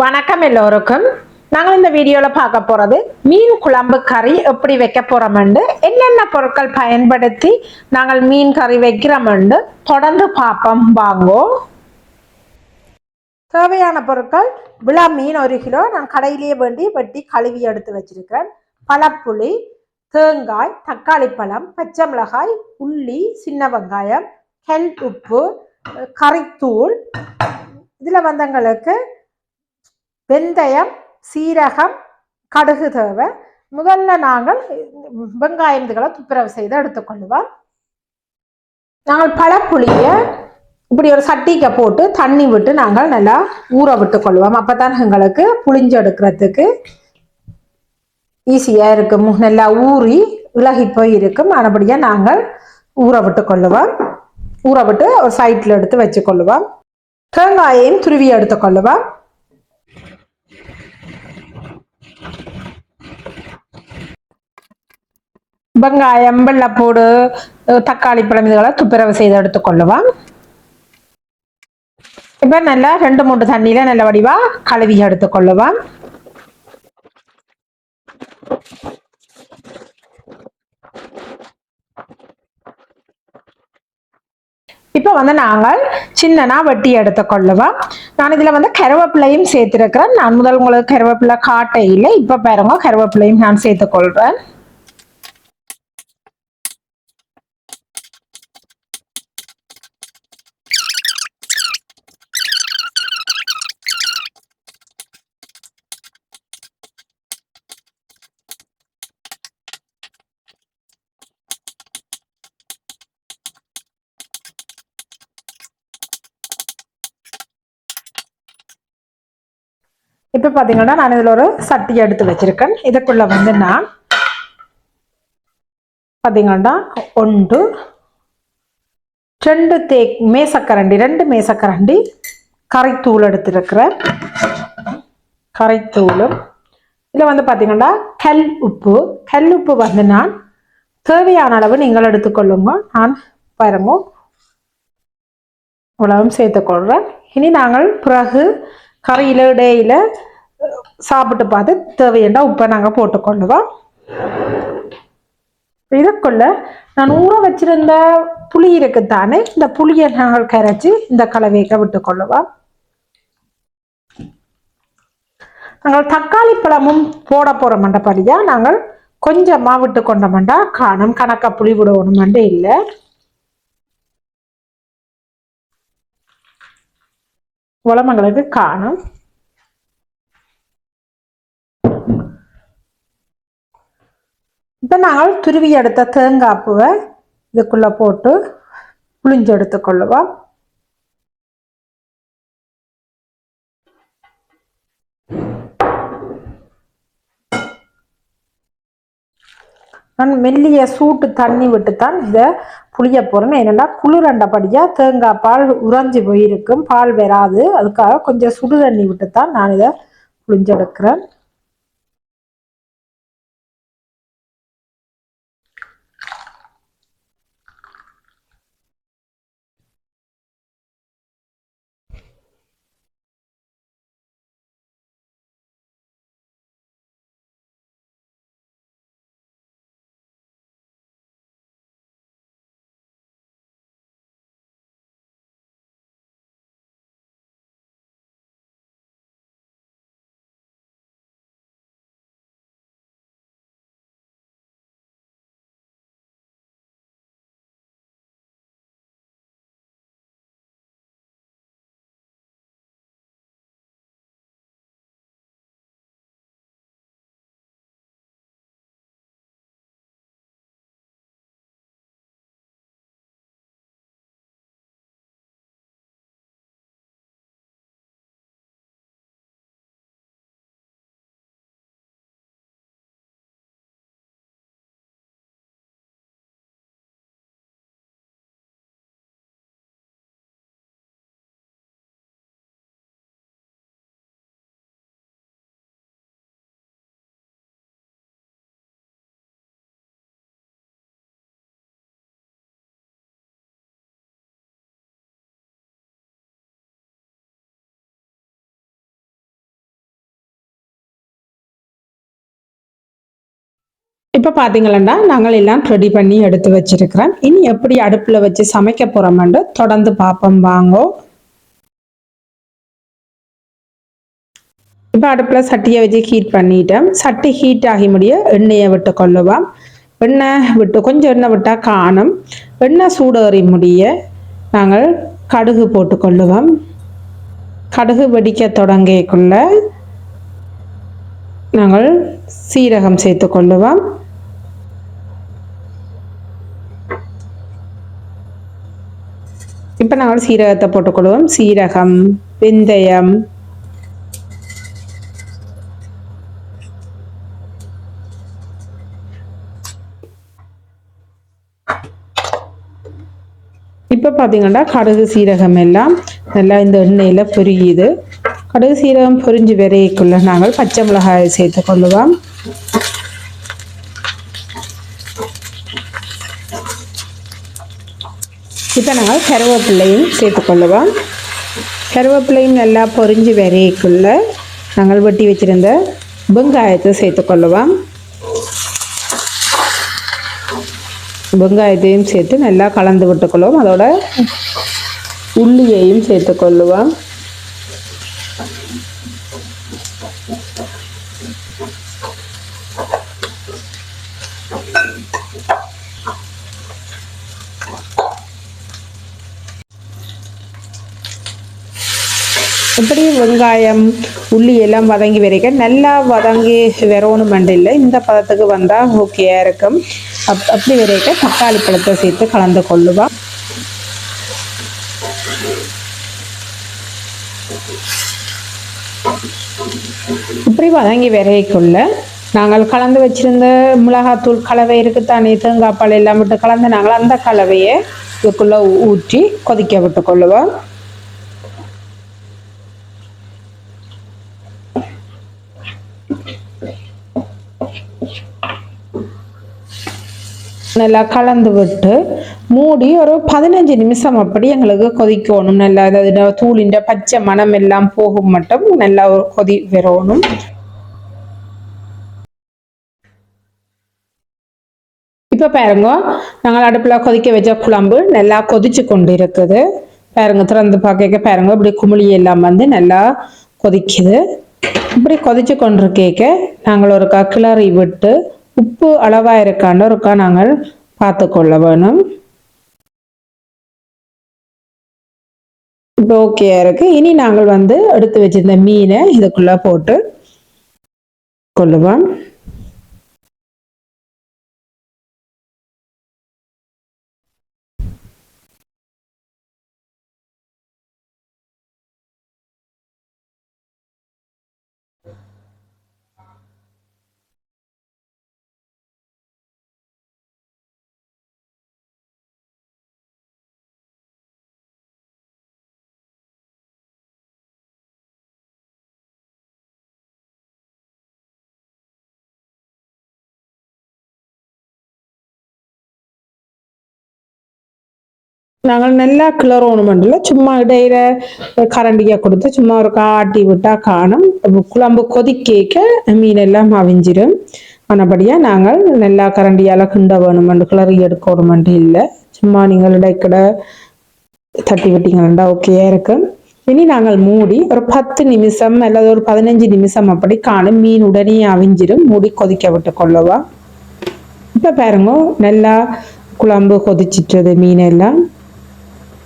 வணக்கம் எல்லோருக்கும். நாங்கள் இந்த வீடியோவில் பார்க்க போகிறது மீன் குழம்பு கறி எப்படி வைக்க போகிறோமெண்டு என்னென்ன பொருட்கள் பயன்படுத்தி நாங்கள் மீன் கறி வைக்கிறோமெண்டு தொடர்ந்து பார்ப்போம். வாங்கோ. தேவையான பொருட்கள் விழா மீன் ஒரு கிலோ நான் கடையிலேயே வேண்டி வெட்டி கழுவி எடுத்து வச்சிருக்கிறேன். பழப்புளி தேங்காய் தக்காளி பழம் பச்சை மிளகாய் உள்ளி சின்ன வெங்காயம் கெல் உப்பு கறித்தூள். இதில் வந்தவங்களுக்கு வெந்தயம் சீரகம் கடுகு தேவை. முதல்ல நாங்கள் வெங்காயம் இதுகளை துப்புரவு செய்து எடுத்துக்கொள்வோம் நாங்கள் பழப்புளியை இப்படி ஒரு சட்டிக்க போட்டு தண்ணி விட்டு நாங்கள் நல்லா ஊற விட்டு கொள்வோம். அப்பதான் எங்களுக்கு புளிஞ்சு எடுக்கிறதுக்கு ஈஸியாக இருக்கும். நல்லா ஊறி இலகி போய் இருக்கும். ஆனபடியாக நாங்கள் ஊற விட்டு கொள்ளுவோம். ஊற விட்டு ஒரு சைட்டில் எடுத்து வச்சுக்கொள்ளுவோம் தேங்காயையும் துருவி எடுத்துக்கொள்ளுவோம் வெங்காயம் வெள்ளப்பூடு தக்காளி பழம் இதுகளை துப்புரவு செய்து எடுத்துக்கொள்ளுவோம் இப்போ நல்லா ரெண்டு மூன்று தண்ணியில நல்ல வடிவா கழுவி எடுத்துக்கொள்ளுவோம் இப்போ வந்து நாங்கள் சின்னனா வெட்டி எடுத்துக்கொள்ளுவோம் நான் இதில் வந்து கருவேப்பிலையும் சேர்த்துருக்கிறேன். நான் முதல் உங்களுக்கு கருவேப்பிலை காட்டையில் இப்போ பாருங்க கருவேப்பிலையும் நான் சேர்த்துக்கொள்கிறேன் இப்போ பார்த்தீங்கன்னா நான் இதில் ஒரு சட்டி எடுத்து வச்சிருக்கேன். இதுக்குள்ள வந்து நான் பார்த்தீங்கன்னா ஒன்று ரெண்டு தே மேசக்கரண்டி ரெண்டு மேசக்கரண்டி கரைத்தூள் எடுத்துருக்கிறேன். கரைத்தூளும். இதில் வந்து பார்த்தீங்கன்னா கல் உப்பு. கல் உப்பு வந்து நான் தேவையான அளவு நீங்கள் எடுத்துக்கொள்ளுங்க நான் பாருங்க. இவ்வளவும் சேர்த்துக்கொள்கிறேன் இனி நாங்கள் பிறகு கறியில் இடையில சாப்பிட்டு பார்த்து தேவையண்டா உப்பை நாங்கள் போட்டுக்கொள்ளுவோம் இதுக்குள்ள நான் ஊற வச்சிருந்த புளி இருக்குத்தானே இந்த புளியை நாங்கள் கரைச்சி இந்த கலவையை விட்டுக்கொள்ளுவோம் நாங்கள் தக்காளி பழமும் போட போற மண்டபடியா நாங்கள் கொஞ்சமா விட்டு கொண்ட மண்டா காணும் கணக்கா புளி விடணும் இல்லை. உளமங்களுக்கு காணும். இப்போ நாங்கள் துருவி எடுத்த தேங்காய் பூவை இதுக்குள்ளே போட்டு புளிஞ்செடுத்து கொள்ளுவோம். நான் மெல்லிய சூட்டு தண்ணி விட்டு தான் இதை புளிய போகிறேன் என்னென்னா குளிரண்டபடியாக தேங்காய் பால் உறைஞ்சி போயிருக்கும். பால் வராது. அதுக்காக கொஞ்சம் சுடு தண்ணி விட்டு தான் நான் இதை புளிஞ்செடுக்கிறேன் இப்போ பார்த்தீங்களா நாங்கள் எல்லாம் ரெடி பண்ணி எடுத்து வச்சிருக்கிறோம். இனி எப்படி அடுப்பில் வச்சு சமைக்க போகிறோம்னு தொடர்ந்து பார்ப்போம் வாங்கோ. இப்போ அடுப்பில் சட்டியை வச்சு ஹீட் பண்ணிட்டோம். சட்டி ஹீட் ஆகி முடிய எண்ணெயை விட்டு கொள்ளுவோம். எண்ணெய் விட்டு கொஞ்சம் எண்ணெய் விட்டால் காணும். எண்ணெய் சூடேறி முடிய நாங்கள் கடுகு போட்டு கொள்ளுவோம். கடுகு வெடிக்க தொடங்கிக்குள்ள நாங்கள் சீரகம் சேர்த்து கொள்ளுவோம். இப்போ நாங்கள் சீரகத்தை போட்டுக்கொள்வோம். சீரகம் வெந்தயம். இப்போ பார்த்தீங்கன்னா கடுகு சீரகம் எல்லாம் நல்லா இந்த எண்ணெயில் பொரியுது. கடுகு சீரகம் பொரிஞ்சு விரைக்குள்ள நாங்கள் பச்சை மிளகாயை சேர்த்து கொள்ளுவோம் இப்போ நாங்கள் கருவேப்பிள்ளையும் சேர்த்துக்கொள்ளுவோம். கருவேப்பிள்ளையும் நல்லா பொறிஞ்சு விரைக்குள்ள நாங்கள் வெட்டி வச்சுருந்த வெங்காயத்தை சேர்த்துக்கொள்ளுவோம். வெங்காயத்தையும் சேர்த்து நல்லா கலந்து விட்டுக்கொள்வோம் அதோட உள்ளியையும் சேர்த்துக்கொள்ளுவோம். இப்படி வெங்காயம் உள்ளி எல்லாம் வதங்கி வரைக்க நல்லா வதங்கி வரணும் இல்லை இந்த பதத்துக்கு வந்தால் ஓகேயா இருக்கும். அப் அப்படி வரைக்க தக்காளி பழத்தை சேர்த்து கலந்து கொள்ளுவான் இப்படி வதங்கி வரைக்குள்ள நாங்கள் கலந்து வச்சிருந்த மிளகாத்தூள் கலவை இருக்குத்தானே தேங்காய் பால் எல்லாம் விட்டு கலந்து நாங்கள் அந்த கலவையை இதுக்குள்ளே ஊற்றி கொதிக்க விட்டு கொள்ளுவோம். நல்லா கலந்து விட்டு மூடி ஒரு பதினஞ்சு நிமிஷம் அப்படி எங்களுக்கு கொதிக்கணும். நல்லா அதாவது தூளிൻ്റെ பச்சை மனம் எல்லாம் போகும் மட்டும் நல்லா ஒரு கொதி வரணும். இப்போ பாருங்க நாங்கள் அடுப்பில் கொதிக்க வச்ச குழம்பு நல்லா கொதிச்சு கொண்டு இருக்குது பாருங்க திறந்து பார்க்க பாருங்க இப்படி குமிழி எல்லாம் வந்து நல்லா கொதிக்குது. இப்படி கொதிச்சு கொண்டிருக்கேக்க நாங்கள் ஒரு கிளறி விட்டு உப்பு அளவாக இருக்கான்னு நாங்கள் பார்த்து கொள்ள வேணும். இப்போ ஓகே இருக்கு. இனி நாங்கள் வந்து எடுத்து வச்சிருந்த மீனை இதுக்குள்ள போட்டு கொள்ளுவோம். நாங்கள் நல்லா கிளறோணுமெண்டில் சும்மா இடையில கரண்டியை கொடுத்து சும்மா ஒரு காட்டி விட்டா காணும். குழம்பு கொதிக்க மீன் எல்லாம் அவிஞ்சிடும் ஆனபடியாக நாங்கள் நல்லா கரண்டியால் கிண்ட வேணுமெண்டு கிளறி எடுக்கணுமெண்டு இல்லை சும்மா நீங்கள் இடைக்கட தட்டி விட்டீங்கன்னா ஓகேயா இருக்கும். இனி நாங்கள் மூடி ஒரு பத்து நிமிஷம் அல்லது ஒரு பதினஞ்சு நிமிஷம் அப்படி காணும். மீன் உடனே அவிஞ்சிடும் மூடி கொதிக்க விட்டு கொள்ளவா. இப்போ பாருங்க நல்லா குழம்பு கொதிச்சிட்டது மீன் எல்லாம்.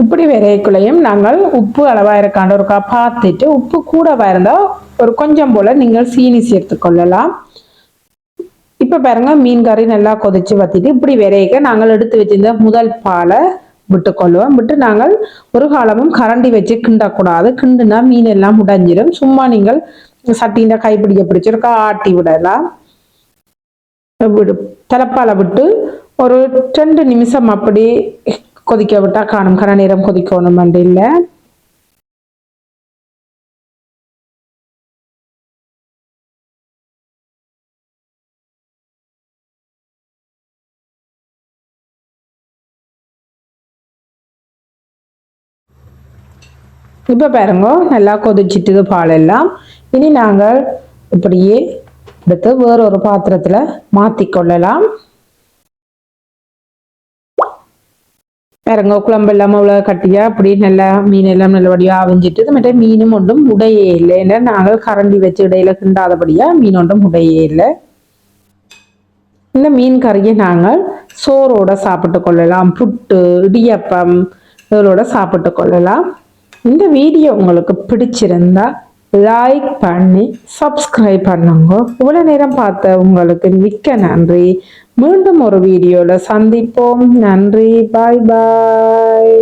இப்படி விரைக்குள்ளையும் நாங்கள் உப்பு அளவாக இருக்காண்ட ஒருக்கா பார்த்துட்டு உப்பு கூடவா இருந்தால் ஒரு கொஞ்சம் போல் நீங்கள் சீனி சேர்த்து கொள்ளலாம். இப்போ பாருங்க மீன் கறி நல்லா கொதிச்சு வத்திட்டு இப்படி விரைக்க நாங்கள் எடுத்து வச்சிருந்த முதல் பாலை விட்டு கொள்ளுவோம் விட்டு நாங்கள் ஒரு காலமும் கரண்டி வச்சு கிண்டக்கூடாது. கிண்டுனா மீன் எல்லாம் உடைஞ்சிடும் சும்மா நீங்கள் சட்டின கைப்பிடிக்க பிடிச்சிருக்கா ஆட்டி விடலாம். தலைப்பால விட்டு ஒரு ரெண்டு நிமிஷம் அப்படி கொதிக்க விட்டால் காணும். கன நேரம் கொதிக்கணும். இல்லை. இப்போ பாருங்க நல்லா கொதிச்சிட்டுது பாலெல்லாம் இனி நாங்கள் இப்படியே எடுத்து வேறொரு பாத்திரத்தில் பாத்திரத்துல மாத்தி கொள்ளலாம். பாருங்க குழம்பு எல்லாம் அவ்வளோ கட்டியா? அப்படி நல்லா மீன் எல்லாம் நல்லபடியா அவிஞ்சிட்டு மட்டும் மீனும் ஒன்றும் உடையே இல்லை. ஏன்னா நாங்கள் கரண்டி வச்சு இடையில கிண்டாதபடியா மீன் ஒன்றும் உடையே இல்லை. இந்த மீன் கறியை நாங்கள் சோறோட சாப்பிட்டு கொள்ளலாம். புட்டு இடியப்பம் இதோட சாப்பிட்டு கொள்ளலாம். இந்த வீடியோ உங்களுக்கு பிடிச்சிருந்தா லைக் பண்ணி சப்ஸ்கிரைப் பண்ணுங்க. இவ்வளோ நேரம் பார்த்த உங்களுக்கு மிக்க நன்றி. மீண்டும் ஒரு வீடியோவில் சந்திப்போம். நன்றி. பாய் பாய்